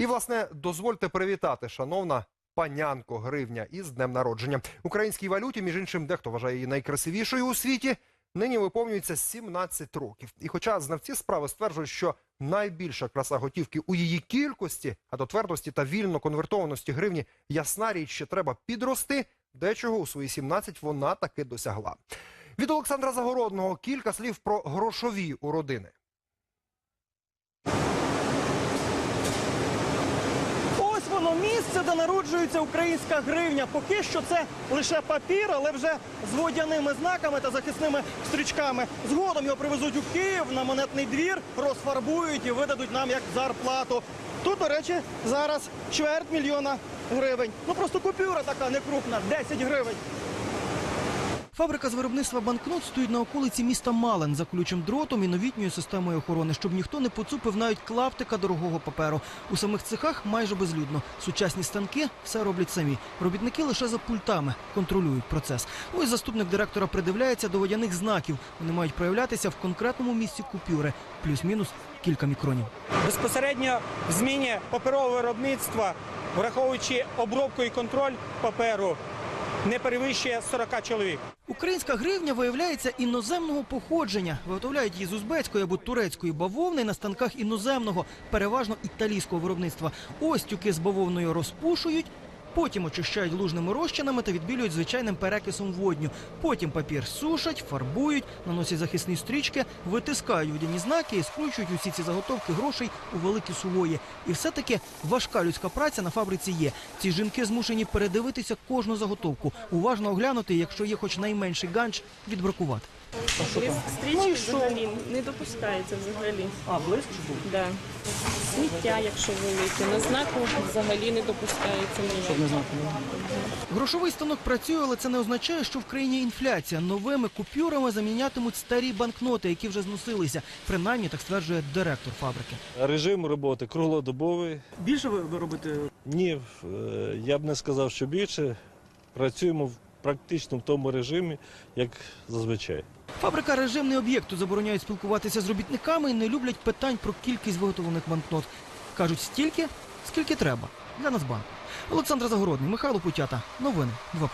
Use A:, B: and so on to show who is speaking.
A: І, власне, дозвольте привітати, шановна панянко гривня із днем народження. Українській валюті, між іншим, дехто вважає її найкрасивішою у світі. Нині виповнюється 17 років. І хоча знавці справи стверджують, що найбільша краса готівки у її кількості, а до твердості та вільно конвертованості гривні, ясна річ, ще треба підрости, дечого у свої 17 вона таки досягла. Від Олександра Загородного кілька слів про грошові уродини.
B: Ось місце, де народжується українська гривня. Поки що це лише папір, але вже з водяними знаками та захисними стрічками. Згодом його привезуть у Київ на монетний двір, розфарбують і видадуть нам як зарплату. Тут, до речі, зараз чверть мільйона гривень. Ну просто купюра така некрупна, 10 гривень. Фабрика з виробництва банкнот стоїть на околиці міста Малин за колючим дротом і новітньою системою охорони, щоб ніхто не поцупив навіть клаптика дорогого паперу. У самих цехах майже безлюдно. Сучасні станки все роблять самі. Робітники лише за пультами контролюють процес. Ось заступник директора придивляється до водяних знаків. Вони мають проявлятися в конкретному місці купюри, плюс-мінус кілька мікронів.
C: безпосередньо в зміні паперового виробництва, враховуючи обробку і контроль паперу, не перевищує 40 чоловік.
B: Українська гривня виявляється іноземного походження. Виготовляють її з узбецької або турецької бавовни на станках іноземного, переважно італійського виробництва. Ось тюки з бавовною розпушують. Потім очищають лужними розчинами та відбілюють звичайним перекисом водню. Потім папір сушать, фарбують, наносять захисні стрічки, витискають водяні знаки і скручують усі ці заготовки грошей у великі сувої. І все-таки важка людська праця на фабриці є. Ці жінки змушені передивитися кожну заготовку, уважно оглянути, якщо є хоч найменший ганч, відбракувати.
D: Стрічки взагалі не допускається взагалі.
B: А, блиск був?
D: Да. Сміття, якщо велике, на знаку взагалі не допускається ніяк.
B: Грошовий станок працює, але це не означає, що в країні інфляція. Новими купюрами замінятимуть старі банкноти, які вже зносилися. Принаймні, так стверджує директор фабрики.
E: Режим роботи круглодобовий.
B: Більше ви робите
E: Ні, е, я б не сказав, що більше. Працюємо в- практично в тому режимі, як зазвичай.
B: Фабрика режимний об'єкт. Забороняють спілкуватися з робітниками і не люблять питань про кількість виготовлених банкнот. Кажуть стільки, скільки треба для Нацбанку. Олександр Загородний, Михайло Путята. Новини 2+,2.